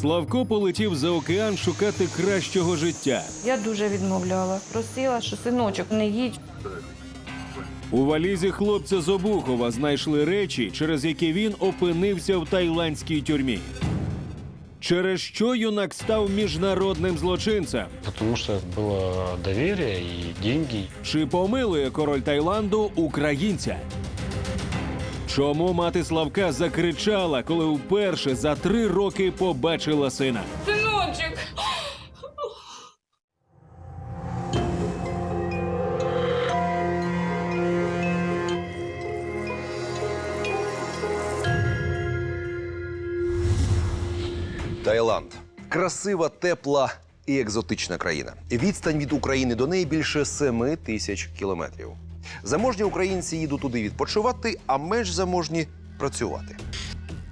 Славко полетів за океан шукати кращого життя. Я дуже відмовляла. Просила, що синочок, не їдь. У валізі хлопця з Обухова знайшли речі, через які він опинився в тайландській тюрмі. Через що юнак став міжнародним злочинцем? Потому что было доверие и деньги. Чи помилує король Таїланду українця? Чому мати Славка закричала, коли вперше за три роки побачила сина? Синочок! Таїланд красива, тепла і екзотична країна. Відстань від України до неї більше 7 тисяч кілометрів. Заможні українці їдуть туди відпочивати, а менш заможні працювати.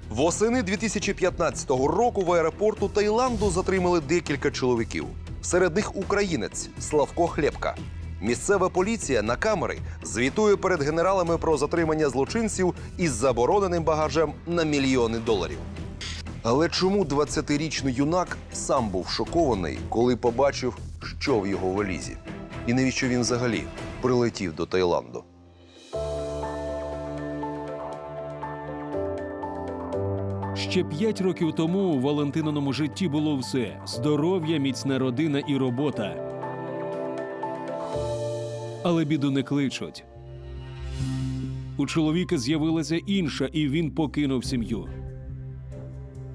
Восени 2015 року в аеропорту Таїланду затримали декілька чоловіків. Серед них українець Славко Хлєбка. Місцева поліція на камери звітує перед генералами про затримання злочинців із забороненим багажем на мільйони доларів. Але чому 20-річний юнак сам був шокований, коли побачив, що в його валізі? І навіщо він взагалі прилетів до Таїланду? Ще п'ять років тому у Валентининому житті було все: здоров'я, міцна родина і робота. Але біду не кличуть. У чоловіка з'явилася інша, і він покинув сім'ю.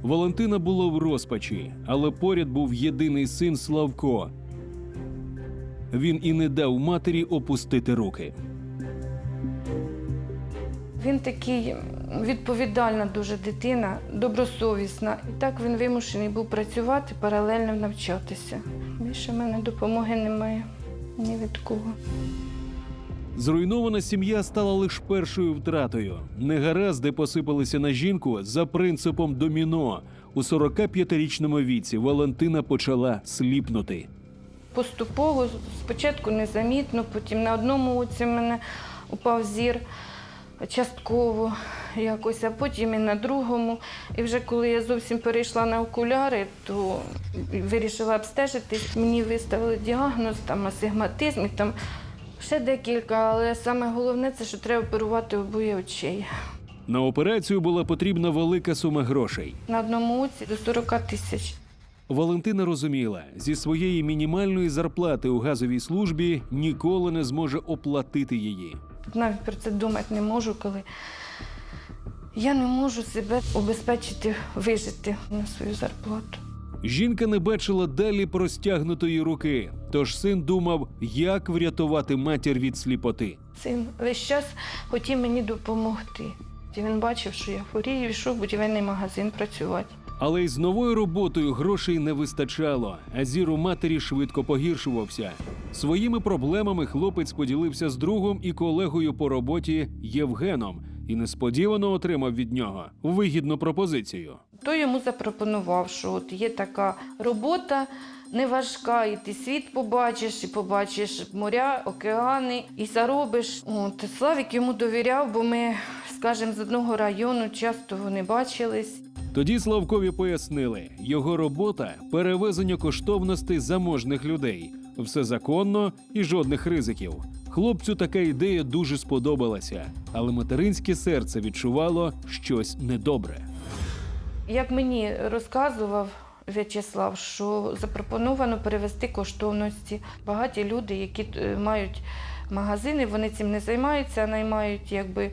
Валентина була в розпачі, але поряд був єдиний син Славко. Він і не дав матері опустити руки. Він такий відповідальна дуже дитина, добросовісна. І так він вимушений був працювати, паралельно навчатися. Більше в мене допомоги немає ні від кого. Зруйнована сім'я стала лише першою втратою. Негаразди посипалися на жінку за принципом доміно. У 45-річному віці Валентина почала сліпнути. Поступово, спочатку незамітно, потім на одному оці в мене упав зір частково якось, а потім і на другому. І вже коли я зовсім перейшла на окуляри, то вирішила обстежитись. Мені виставили діагноз, там асигматизм і там ще декілька, але саме головне це, що треба оперувати обоє очей. На операцію була потрібна велика сума грошей. На одному оці до 40 тисяч. Валентина розуміла, зі своєї мінімальної зарплати у газовій службі ніколи не зможе оплатити її. Навіть про це думати не можу, коли я не можу себе обезпечити, вижити на свою зарплату. Жінка не бачила далі простягнутої руки, тож син думав, як врятувати матір від сліпоти. Син весь час хотів мені допомогти. І Він бачив, що я хворію, йшов в будівельний магазин працювати. Але й з новою роботою грошей не вистачало, а зір у матері швидко погіршувався. Своїми проблемами хлопець поділився з другом і колегою по роботі Євгеном і несподівано отримав від нього вигідну пропозицію. То йому запропонував, що от є така робота неважка, і ти світ побачиш, і побачиш моря, океани, і заробиш. От Славік йому довіряв, бо ми, скажімо, з одного району часто вони бачились. Тоді Славкові пояснили, його робота перевезення коштовностей заможних людей. Все законно і жодних ризиків. Хлопцю така ідея дуже сподобалася, але материнське серце відчувало щось недобре. Як мені розказував В'ячеслав, що запропоновано перевести коштовності. Багаті люди, які е, мають магазини, вони цим не займаються, а наймають якби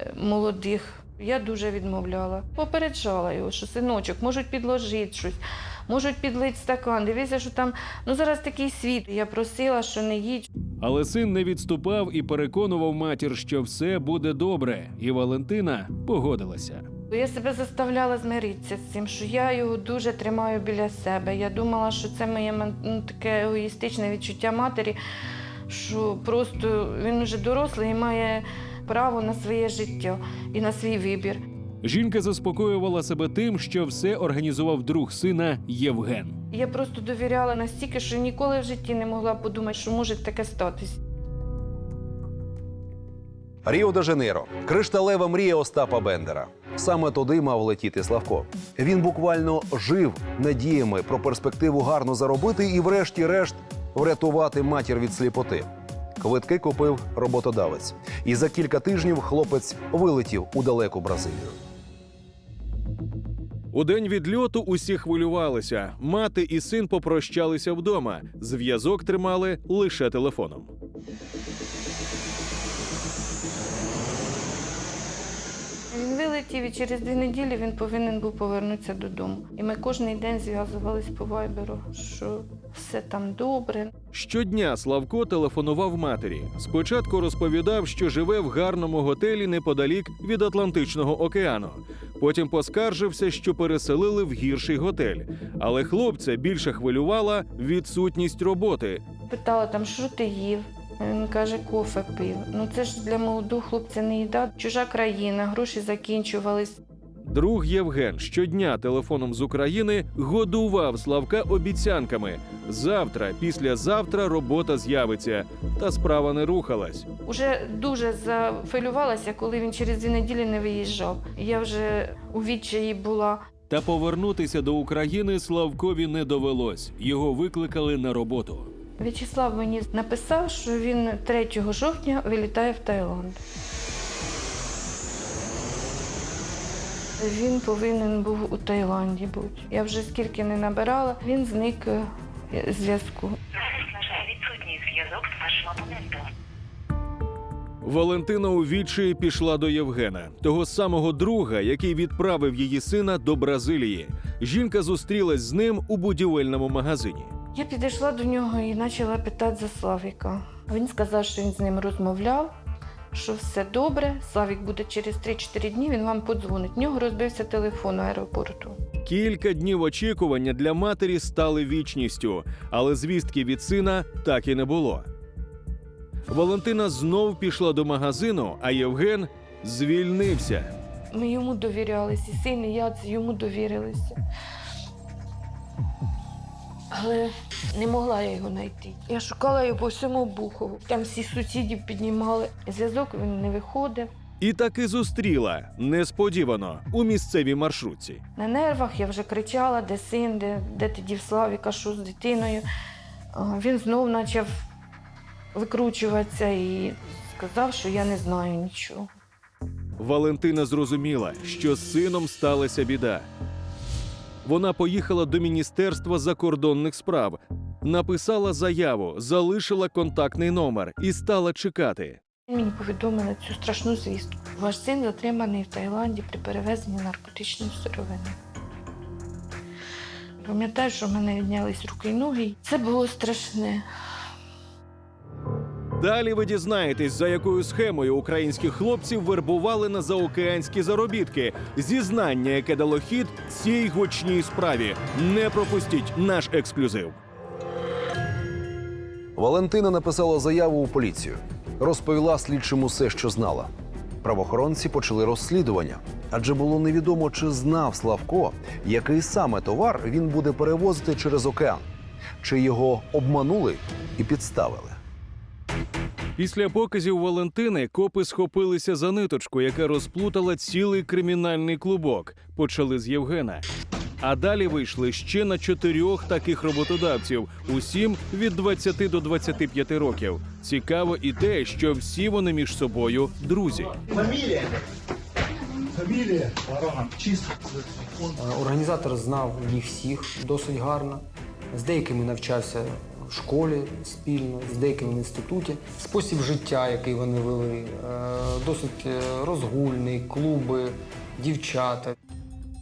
е, молодих. Я дуже відмовляла. Попереджала його, що синочок, можуть підложити щось, можуть підлити стакан. Дивися, що там ну зараз такий світ. Я просила, що не їдь. Але син не відступав і переконував матір, що все буде добре, і Валентина погодилася. Я себе заставляла змиритися з цим, що я його дуже тримаю біля себе. Я думала, що це моє ну, таке егоїстичне відчуття матері, що просто він вже дорослий і має право на своє життя і на свій вибір. Жінка заспокоювала себе тим, що все організував друг сина Євген. Я просто довіряла настільки, що ніколи в житті не могла подумати, що може таке статись. Ріо де Жанейро кришталева мрія Остапа Бендера. Саме туди мав летіти Славко. Він буквально жив надіями про перспективу гарно заробити і, врешті-решт, врятувати матір від сліпоти. Квитки купив роботодавець, і за кілька тижнів хлопець вилетів у далеку Бразилію. У день відльоту усі хвилювалися. Мати і син попрощалися вдома. Зв'язок тримали лише телефоном. Він вилетів і через дві неділі він повинен був повернутися додому. І ми кожен день зв'язувались по вайберу, що все там добре. Щодня Славко телефонував матері. Спочатку розповідав, що живе в гарному готелі неподалік від Атлантичного океану. Потім поскаржився, що переселили в гірший готель. Але хлопця більше хвилювала відсутність роботи. Питала там, що ти їв. Він каже, кофе пив. Ну це ж для молодого хлопця не їда. Чужа країна, гроші закінчувались. Друг Євген щодня телефоном з України годував Славка обіцянками. Завтра, післязавтра робота з'явиться. Та справа не рухалась. Уже дуже зафилювалася, коли він через дві неділі не виїжджав. Я вже у відчаї була. Та повернутися до України Славкові не довелось. Його викликали на роботу. В'ячеслав мені написав, що він 3 жовтня вилітає в Таїланд. Він повинен був у Таїланді бути. Я вже скільки не набирала, він зник е, з зв'язку. Зараз, на жаль, відсутній зв'язок з вашим абонентом. Валентина у відчаї пішла до Євгена, того самого друга, який відправив її сина до Бразилії. Жінка зустрілась з ним у будівельному магазині. Я підійшла до нього і почала питати за Славіка. Він сказав, що він з ним розмовляв, що все добре. Славік буде через 3-4 дні, він вам подзвонить. В нього розбився телефон у аеропорту. Кілька днів очікування для матері стали вічністю, але звістки від сина так і не було. Валентина знов пішла до магазину, а Євген звільнився. Ми йому довірялися, син, і я йому довірилися. Але не могла я його знайти. Я шукала його по всьому Бухову. Там всі сусідів піднімали. Зв'язок він не виходив. І таки зустріла несподівано у місцевій маршрутці. На нервах я вже кричала, де син, де, де ти дів Славіка, що з дитиною. А, Він знов почав викручуватися і сказав, що я не знаю нічого. Валентина зрозуміла, що з сином сталася біда. Вона поїхала до Міністерства закордонних справ, написала заяву, залишила контактний номер і стала чекати. Мені повідомили цю страшну звістку. Ваш син затриманий в Таїланді при перевезенні наркотичної сировини. Пам'ятаю, що в мене віднялись руки й ноги. Це було страшне. Далі ви дізнаєтесь, за якою схемою українських хлопців вербували на заокеанські заробітки. Зізнання, яке дало хід цій гучній справі. Не пропустіть наш ексклюзив. Валентина написала заяву у поліцію, розповіла слідчому все, що знала. Правоохоронці почали розслідування, адже було невідомо, чи знав Славко, який саме товар він буде перевозити через океан, чи його обманули і підставили. Після показів Валентини копи схопилися за ниточку, яка розплутала цілий кримінальний клубок. Почали з Євгена. А далі вийшли ще на чотирьох таких роботодавців, усім від 20 до 25 років. Цікаво і те, що всі вони між собою друзі. Фамилия. Фамилия. Чисто. Е, Організатор знав їх всіх досить гарно. З деякими навчався в школі спільно, з деякими в інституті. Спосіб життя, який вони вели, е, досить е, розгульний, клуби, дівчата.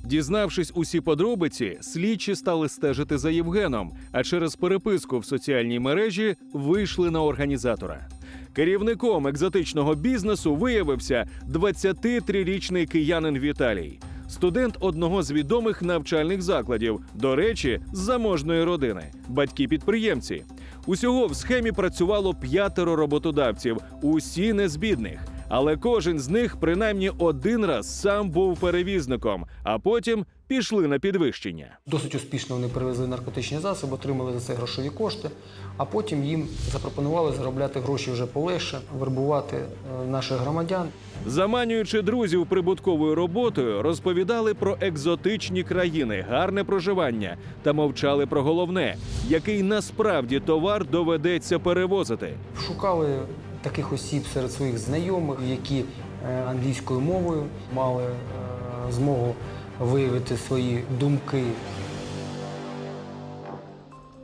Дізнавшись усі подробиці, слідчі стали стежити за Євгеном, а через переписку в соціальній мережі вийшли на організатора. Керівником екзотичного бізнесу виявився 23-річний киянин Віталій, студент одного з відомих навчальних закладів, до речі, з заможної родини, батьки підприємці. Усього в схемі працювало п'ятеро роботодавців, усі не з бідних. Але кожен з них принаймні один раз сам був перевізником, а потім пішли на підвищення. Досить успішно вони перевезли наркотичні засоби, отримали за це грошові кошти, а потім їм запропонували заробляти гроші вже полегше, вербувати е, наших громадян. Заманюючи друзів прибутковою роботою, розповідали про екзотичні країни, гарне проживання та мовчали про головне, який насправді товар доведеться перевозити. Шукали таких осіб серед своїх знайомих, які е, англійською мовою мали е, змогу виявити свої думки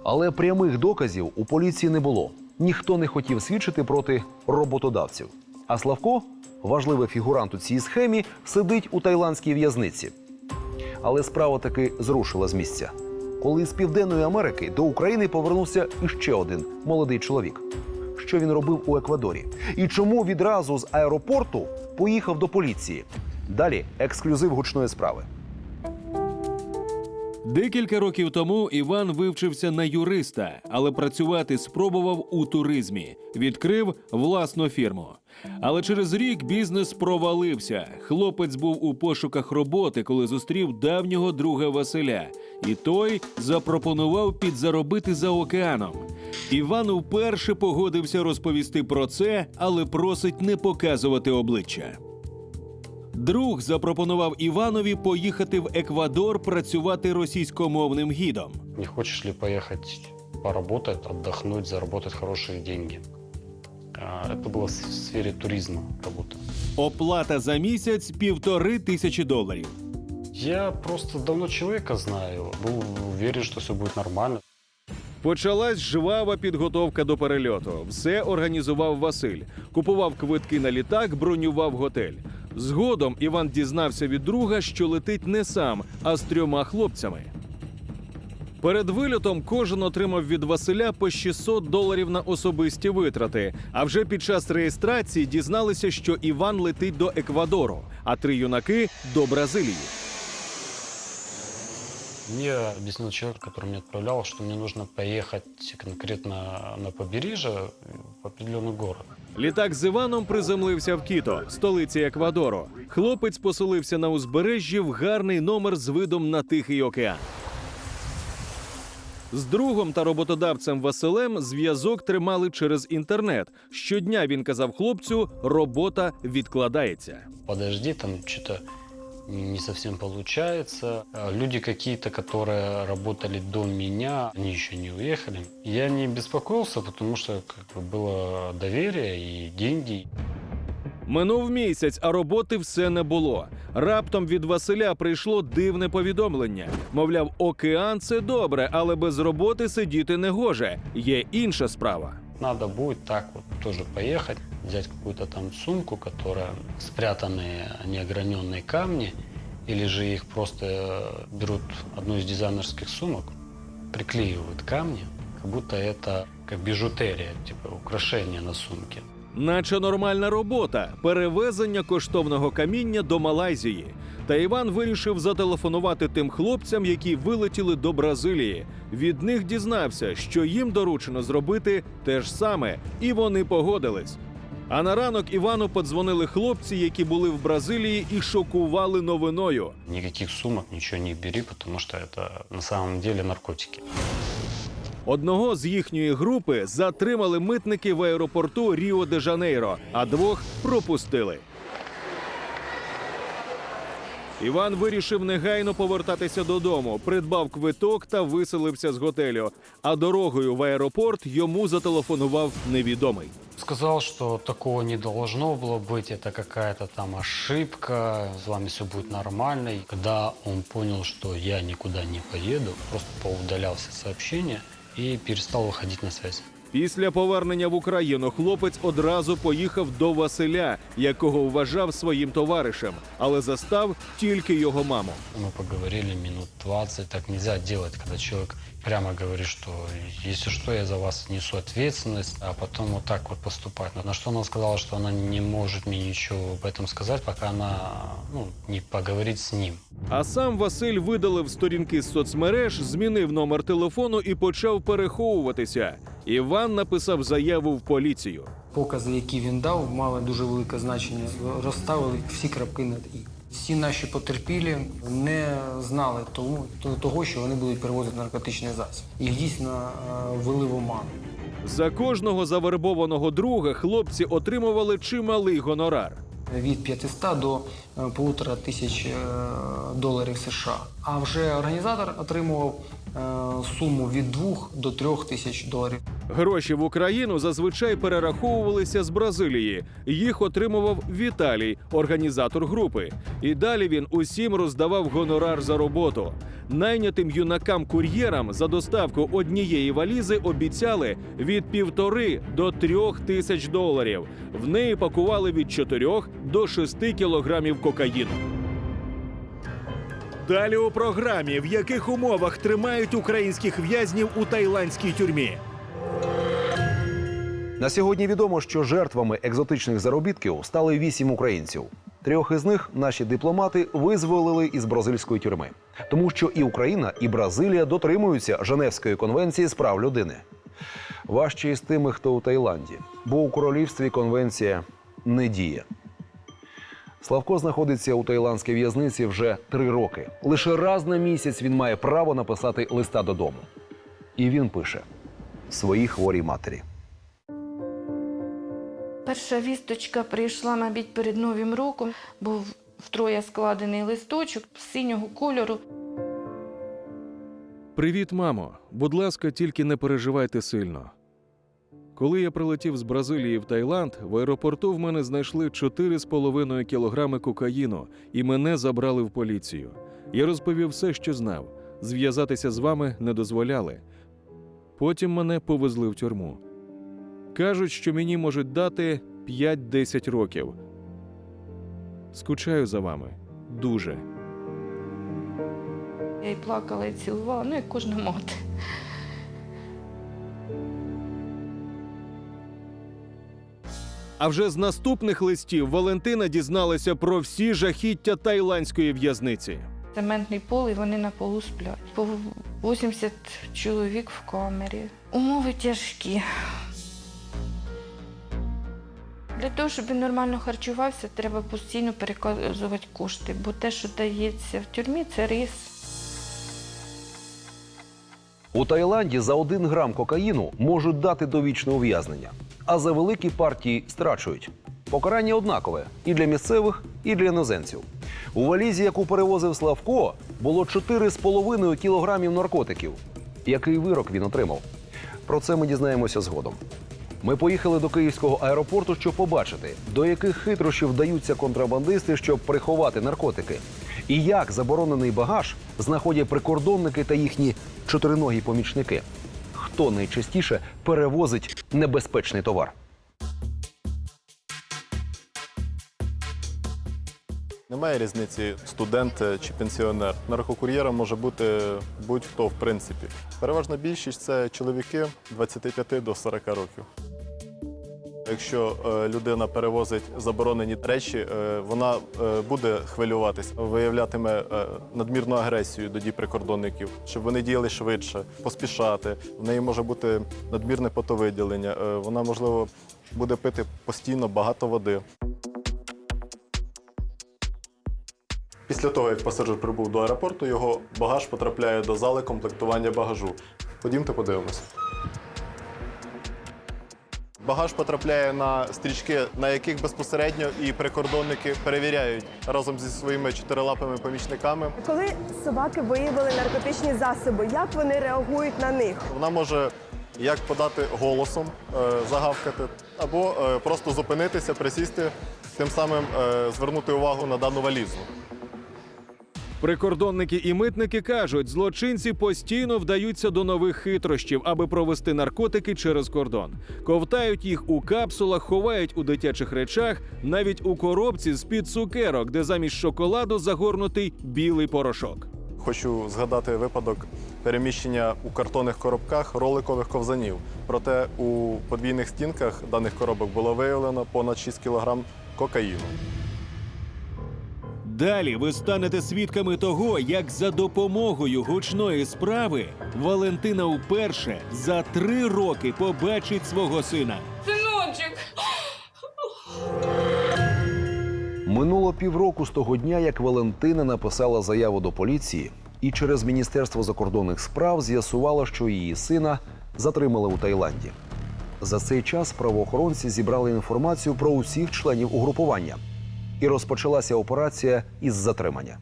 Але прямих доказів у поліції не було. Ніхто не хотів свідчити проти роботодавців. А Славко, важливий фігурант у цій схемі, сидить у тайландській в'язниці. Але справа таки зрушила з місця. Коли з Південної Америки до України повернувся іще один молодий чоловік. Що він робив у Еквадорі? І чому відразу з аеропорту поїхав до поліції? Далі ексклюзив гучної справи. Декілька років тому Іван вивчився на юриста, але працювати спробував у туризмі. Відкрив власну фірму. Але через рік бізнес провалився. Хлопець був у пошуках роботи, коли зустрів давнього друга Василя, і той запропонував підзаробити за океаном. Іван вперше погодився розповісти про це, але просить не показувати обличчя. Друг запропонував Іванові поїхати в Еквадор працювати російськомовним гідом. Не хочешь ли поехать поработать, отдохнуть, заработать хорошие деньги? А, Это было в сфере туризма работа. Оплата за місяць півтори тисячі доларів. Я просто давно человека знаю, был уверен, что все будет нормально. Почалась жвава підготовка до перельоту. Все організував Василь. Купував квитки на літак, бронював готель. Згодом Іван дізнався від друга, що летить не сам, а з трьома хлопцями. Перед вильотом кожен отримав від Василя по 600 доларів на особисті витрати. А вже під час реєстрації дізналися, що Іван летить до Еквадору, а три юнаки до Бразилії. Мне объяснил человек, который меня отправлял, что мне нужно поехать конкретно на побережье, в определенный город. Літак з Іваном приземлився в Кіто, столиці Еквадору. Хлопець поселився на узбережжі в гарний номер з видом на Тихий океан. З другом та роботодавцем Василем зв'язок тримали через інтернет. Щодня він казав хлопцю, робота відкладається. Подожди, там что-то не совсем получается. А Люди какие-то, которые работали до меня, они еще не уехали. Я не беспокоился, потому что как бы, было доверие и деньги. Минув місяць, а роботи все не було. Раптом від Василя прийшло дивне повідомлення. Мовляв, океан це добре, але без роботи сидіти не гоже. Є інша справа. Надо будет так вот тоже поехать, взять какую-то там сумку, которая спрятанные неограненные камни, или же их просто э, берут одну из дизайнерских сумок, приклеивают камни, как будто это как бижутерия, типа украшение на сумке. Наче нормальна робота перевезення коштовного каміння до Малайзії. Та Іван вирішив зателефонувати тим хлопцям, які вилетіли до Бразилії. Від них дізнався, що їм доручено зробити те ж саме, і вони погодились. А на ранок Івану подзвонили хлопці, які були в Бразилії, і шокували новиною. Никаких сумок, ничего не бери, потому что это на самом деле наркотики. Одного з їхньої групи затримали митники в аеропорту Ріо де Жанейро, а двох пропустили. Іван вирішив негайно повертатися додому, придбав квиток та виселився з готелю. А дорогою в аеропорт йому зателефонував невідомий. Сказал, что такого не должно было быть, это какая-то там ошибка, с вами все будет нормально. И когда он понял, что я никуда не поеду, просто поудалял все сообщения и перестал выходить на связь. Після повернення в Україну хлопець одразу поїхав до Василя, якого вважав своїм товаришем, але застав тільки його маму. Мы поговорили минут 20. Так нельзя делать, когда человек прямо говорит, что если что, я за вас несу ответственность, а потом вот так вот поступать. На что она сказала, что она не может мне ничего об этом сказать, пока она ну, не поговорит с ним. А сам Василь видалив сторінки з соцмереж, змінив номер телефону і почав переховуватися. Іван написав заяву в поліцію. Покази, які він дав, мали дуже велике значення. Розставили всі крапки над і. Всі наші потерпілі не знали тому, того, що вони будуть перевозити наркотичний засіб. Їх дійсно вели ввели в оману. За кожного завербованого друга хлопці отримували чималий гонорар. від 500 до е, полутора тисяч е, доларів США. А вже організатор отримував е, суму від 2 до 3 тисяч доларів. Гроші в Україну зазвичай перераховувалися з Бразилії. Їх отримував Віталій, організатор групи. І далі він усім роздавав гонорар за роботу. Найнятим юнакам-кур'єрам за доставку однієї валізи обіцяли від півтори до трьох тисяч доларів. В неї пакували від чотирьох до шести кілограмів кокаїну. Далі у програмі, в яких умовах тримають українських в'язнів у тайландській тюрмі. На сьогодні відомо, що жертвами екзотичних заробітків стали вісім українців. Трьох із них наші дипломати визволили із бразильської тюрми, тому що і Україна, і Бразилія дотримуються Женевської конвенції з прав людини. Важче із тими, хто у Таїланді, бо у королівстві конвенція не діє. Славко знаходиться у таїландській в'язниці вже три роки. Лише раз на місяць він має право написати листа додому. І він пише своїй хворій матері. Перша вісточка прийшла, мабуть, перед Новим роком. Був втроє складений листочок синього кольору. Привіт, мамо. Будь ласка, тільки не переживайте сильно. Коли я прилетів з Бразилії в Таїланд, в аеропорту в мене знайшли 4,5 кілограми кокаїну і мене забрали в поліцію. Я розповів все, що знав. Зв'язатися з вами не дозволяли. Потім мене повезли в тюрму. Кажуть, що мені можуть дати 5-10 років. Скучаю за вами. Дуже. Я і плакала, і цілувала, ну як кожна мати. А вже з наступних листів Валентина дізналася про всі жахіття тайландської в'язниці. Цементний пол, і вони на полу сплять. По 80 чоловік в камері. Умови тяжкі. Для того, щоб він нормально харчувався, треба постійно переказувати кошти, бо те, що дається в тюрмі, це рис. У Таїланді за один грам кокаїну можуть дати довічне ув'язнення, а за великі партії страчують. Покарання однакове і для місцевих, і для іноземців. У валізі, яку перевозив Славко, було 4,5 кілограмів наркотиків. Який вирок він отримав? Про це ми дізнаємося згодом. Ми поїхали до київського аеропорту, щоб побачити, до яких хитрощів вдаються контрабандисти, щоб приховати наркотики, і як заборонений багаж знаходять прикордонники та їхні чотириногі помічники. Хто найчастіше перевозить небезпечний товар? Немає різниці студент чи пенсіонер. Наркокур'єром може бути будь-хто, в принципі. Переважна більшість це чоловіки 25 до 40 років. Якщо е, людина перевозить заборонені речі, е, вона е, буде хвилюватись, виявлятиме надмірну агресію до дій прикордонників, щоб вони діяли швидше, поспішати. В неї може бути надмірне потовиділення. Вона, можливо, буде пити постійно багато води. Після того, як пасажир прибув до аеропорту, його багаж потрапляє до зали комплектування багажу. Ходімте, подивимося. Багаж потрапляє на стрічки, на яких безпосередньо і прикордонники перевіряють разом зі своїми чотирилапими помічниками. Коли собаки виявили наркотичні засоби, як вони реагують на них? Вона може як подати голосом, е, загавкати, або е, просто зупинитися, присісти, тим самим е, звернути увагу на дану валізу. Прикордонники і митники кажуть, злочинці постійно вдаються до нових хитрощів, аби провести наркотики через кордон. Ковтають їх у капсулах, ховають у дитячих речах, навіть у коробці з під цукерок, де замість шоколаду загорнутий білий порошок. Хочу згадати випадок переміщення у картонних коробках роликових ковзанів. Проте у подвійних стінках даних коробок було виявлено понад 6 кг кокаїну. Далі ви станете свідками того, як за допомогою гучної справи Валентина вперше за три роки побачить свого сина. Синочок! Минуло півроку з того дня, як Валентина написала заяву до поліції, і через Міністерство закордонних справ з'ясувала, що її сина затримали у Таїланді. За цей час правоохоронці зібрали інформацію про усіх членів угрупування і розпочалася операція із затримання.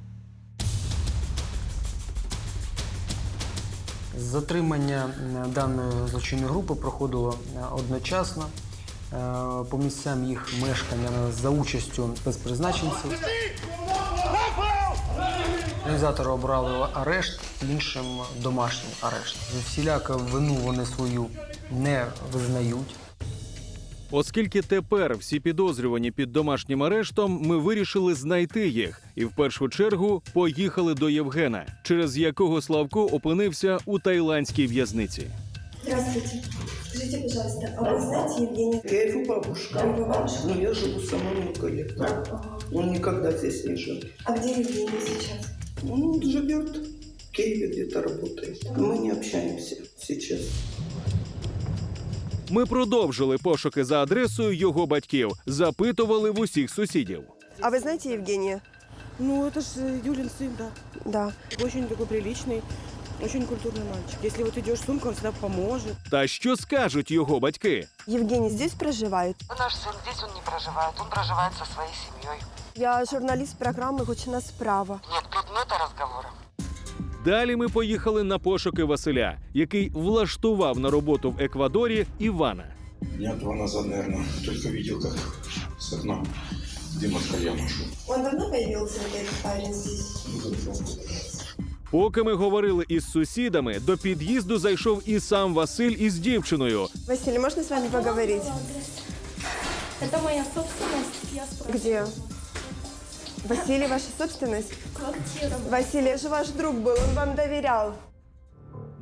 Затримання е, даної злочинної групи проходило е, одночасно е, по місцям їх мешкання за участю спецпризначенців. Організатори обрали арешт, іншим домашній арешт. За всіляку вину вони свою не визнають. Оскільки тепер всі підозрювані під домашнім арештом, ми вирішили знайти їх і в першу чергу поїхали до Євгена, через якого Славко опинився у тайландській в'язниці. Здравствуйте. Скажите, пожалуйста, а вы знаете Евгения? Я его бабушка. А его бабушка? Но я живу сама много лет. Он никогда здесь не жил. А где Евгений сейчас? Он живет в Киеве где-то работает. Мы не общаемся сейчас. Ми продовжили пошуки за адресою його батьків, запитували в усіх сусідів. А вы знаете Евгения? Ну, это же Юлин сын, да. Да. Очень такой приличный, очень культурный мальчик. Если вот идешь с сумкой, он всегда поможет. Та що скажуть його батьки? Евгений здесь проживает? Наш сын здесь он не проживает, он проживает со своей семьей. Я журналист программы «Гучина справа». Нет, предмета разговора. Далі ми поїхали на пошуки Василя, який влаштував на роботу в Еквадорі Івана. Дня два назад, наверное, только видел, как с окна дым от кальяна шел. Он давно появился, этот парень здесь? Поки ми говорили із сусідами, до під'їзду зайшов і сам Василь із дівчиною. Василий, можно с вами поговорить? Это моя собственность, я спрашиваю. Где? Василий, ваша собственность? Квартира. Василий, же ваш друг был, он вам доверял.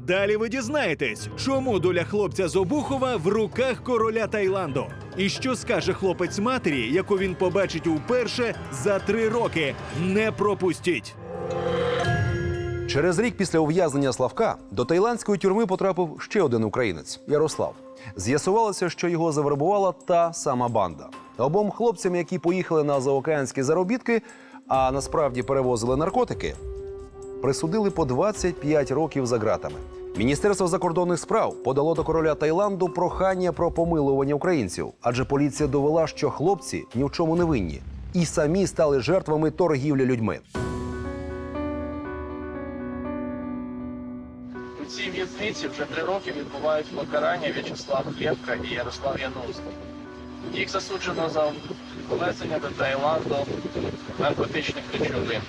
Далі ви дізнаєтесь, чому доля хлопця з Обухова в руках короля Таїланду. І що скаже хлопець матері, яку він побачить уперше за три роки. Не пропустіть. Через рік після ув'язнення Славка до таїландської тюрми потрапив ще один українець Ярослав. З'ясувалося, що його завербувала та сама банда. Обом хлопцям, які поїхали на заокеанські заробітки, а насправді перевозили наркотики, присудили по 25 років за ґратами. Міністерство закордонних справ подало до короля Таїланду прохання про помилування українців, адже поліція довела, що хлопці ні в чому не винні і самі стали жертвами торгівлі людьми. Цій в'язниці вже три роки відбувають покарання В'ячеслав Хлєвка і Ярослав Янусько. Їх засуджено за ввезення до Таїланду наркотичних речовин.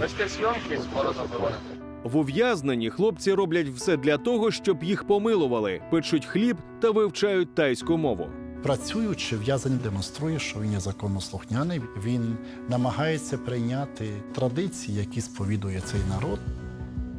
Вести зйомки скоро заборонено. В ув'язненні хлопці роблять все для того, щоб їх помилували, печуть хліб та вивчають тайську мову. Працюючи, в'язень демонструє, що він є законослухняний. Він намагається прийняти традиції, які сповідує цей народ.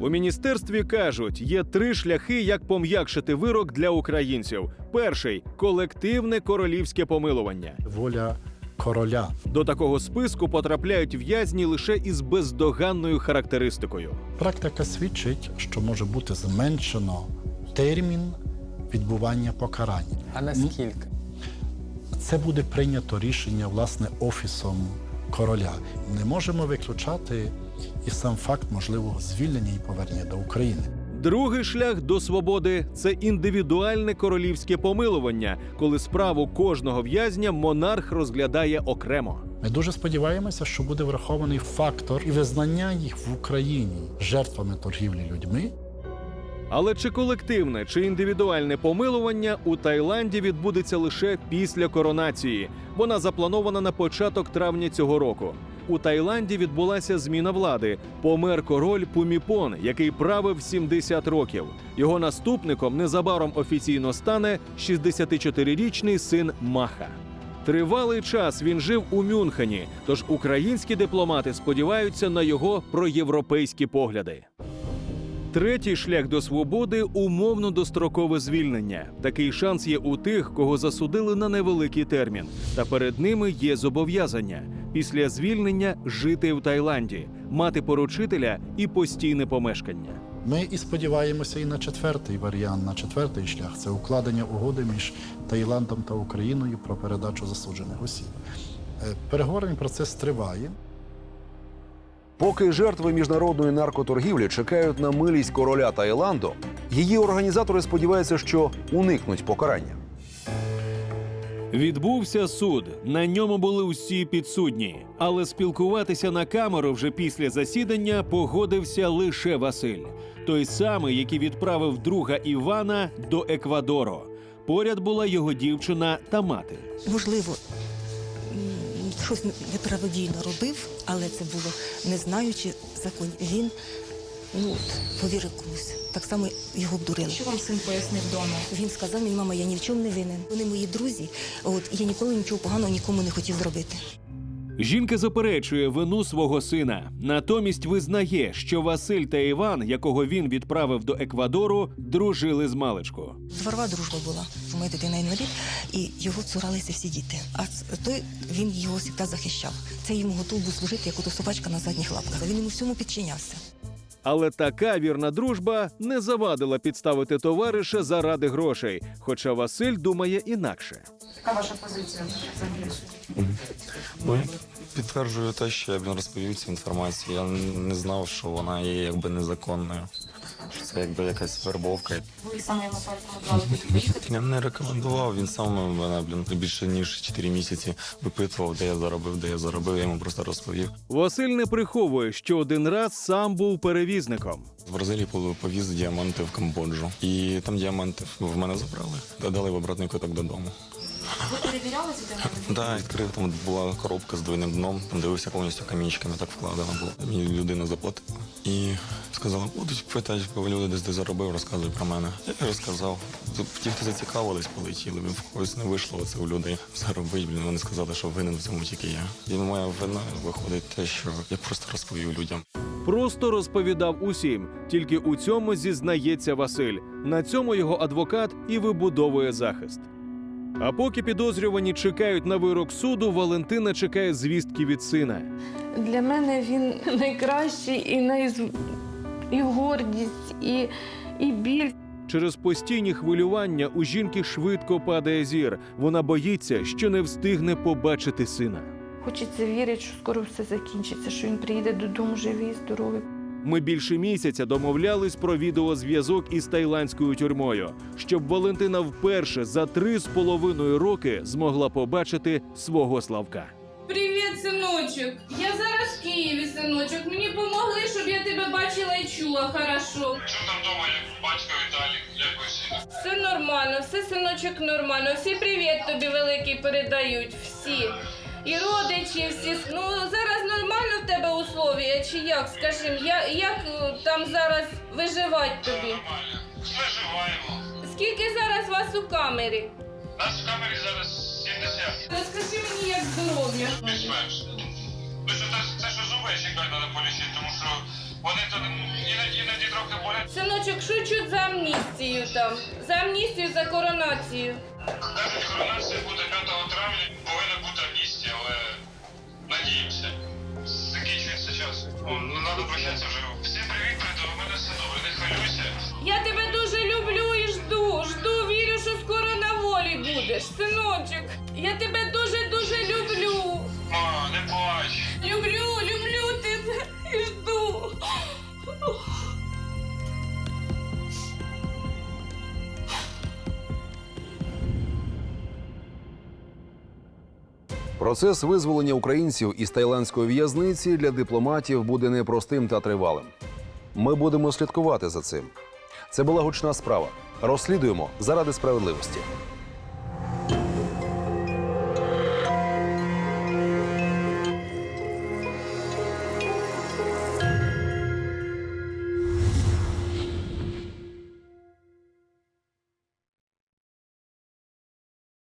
У міністерстві кажуть, є три шляхи, як пом'якшити вирок для українців. Перший колективне королівське помилування. Воля короля. До такого списку потрапляють в'язні лише із бездоганною характеристикою. Практика свідчить, що може бути зменшено термін відбування покарання. А наскільки? Це буде прийнято рішення власне офісом короля. Не можемо виключати і сам факт можливого звільнення і повернення до України. Другий шлях до свободи це індивідуальне королівське помилування, коли справу кожного в'язня монарх розглядає окремо. Ми дуже сподіваємося, що буде врахований фактор і визнання їх в Україні жертвами торгівлі людьми. Але чи колективне, чи індивідуальне помилування у Таїланді відбудеться лише після коронації. Вона запланована на початок травня цього року. У Таїланді відбулася зміна влади. Помер король Пуміпон, який правив 70 років. Його наступником незабаром офіційно стане 64-річний син Маха. Тривалий час він жив у Мюнхені, тож українські дипломати сподіваються на його проєвропейські погляди. Третій шлях до свободи умовно дострокове звільнення. Такий шанс є у тих, кого засудили на невеликий термін, та перед ними є зобов'язання після звільнення жити в Таїланді, мати поручителя і постійне помешкання. Ми і сподіваємося і на четвертий варіант, на четвертий шлях це укладення угоди між Таїландом та Україною про передачу засуджених осіб. Е, Переговорний процес триває. Поки жертви міжнародної наркоторгівлі чекають на милість короля Таїланду, її організатори сподіваються, що уникнуть покарання. Відбувся суд. На ньому були усі підсудні, але спілкуватися на камеру вже після засідання погодився лише Василь, той самий, який відправив друга Івана до Еквадору. Поряд була його дівчина та мати. Можливо, щось неправодійно робив, але це було не знаючи закон. Він ну, от, повірив комусь. Так само його обдурили. Що вам син пояснив вдома? Він сказав, мені мама, я ні в чому не винен. Вони мої друзі. От я ніколи нічого поганого нікому не хотів зробити. Жінка заперечує вину свого сина, натомість визнає, що Василь та Іван, якого він відправив до Еквадору, дружили з маличку. Зворова дружба була. в мене дитина інвалід, і його цуралися всі діти. А той він його завжди захищав. Це йому готов був служити, як ото собачка на задніх лапках. Він йому всьому підчинявся. Але така вірна дружба не завадила підставити товариша заради грошей. Хоча Василь думає інакше. Яка ваша позиція взагалі? Ну, підтверджую те, що я б розповів цю інформацію. Я не знав, що вона є якби незаконною. Що це якби якась вербовка. Ви саме йому? Я не рекомендував. Він сам мене блін більше ніж 4 місяці випитував, де я заробив, де я заробив. Я йому просто розповів. Василь не приховує, що один раз сам був перевізником. В Бразилії пов- повіз діаманти в Камбоджу. І там діаманти в мене забрали, додали в обратний квиток додому. Ви перевіряли? Да, відкрив, там була коробка з двойним дном, там дивився повністю камінчиками, так вкладено було. Мені людина заплатила. І сказала, будуть питати, коли люди десь де заробив, розказуй про мене. Я розказав. Ті, хто зацікавились, полетіли. В когось не вийшло це у людей заробить. Блін, вони сказали, що винен в цьому тільки я. І моя вина виходить те, що я просто розповів людям. Просто розповідав усім, тільки у цьому зізнається Василь. На цьому його адвокат і вибудовує захист. А поки підозрювані чекають на вирок суду, Валентина чекає звістки від сина. Для мене він найкращий і найз... і гордість, і, і біль. Через постійні хвилювання у жінки швидко падає зір. Вона боїться, що не встигне побачити сина. Хочеться вірити, що скоро все закінчиться, що він приїде додому живий, здоровий. Ми більше місяця домовлялись про відеозв'язок із тайландською тюрмою, щоб Валентина вперше за три з половиною роки змогла побачити свого Славка. Привіт, синочок. Я зараз в Києві, синочок. Мені помогли, щоб я тебе бачила і чула хорошо. Що там вдома, як батько Віталік, як усі? Все нормально, все синочок нормально. Всі привіт тобі великий передають. Всі. І родичі, всі. Ну зараз нормально в тебе условія, чи як? Скажи, я, як е, там зараз виживати тобі? Нормально. Виживаємо. Скільки зараз вас у камері? Нас в камері зараз 70. Розкажи мені, як здоров'я. Більш-менш. Що це, це що зуби ще треба полічити, тому що вони то іноді, іноді трохи болять. Синочок, шучуть за амністію там. За амністію, за коронацію. Кажуть, коронація буде 5 травня, повинна бути амністія, але надіємося. Закінчується час. Ну, Надо прощатися вже. Всім привіт, прийду, у мене все добре, не хвилюйся. Я тебе дуже люблю і жду. Жду, вірю, що скоро на волі будеш, синочок. Я тебе дуже дуже Процес визволення українців із тайландської в'язниці для дипломатів буде непростим та тривалим. Ми будемо слідкувати за цим. Це була гучна справа. Розслідуємо заради справедливості.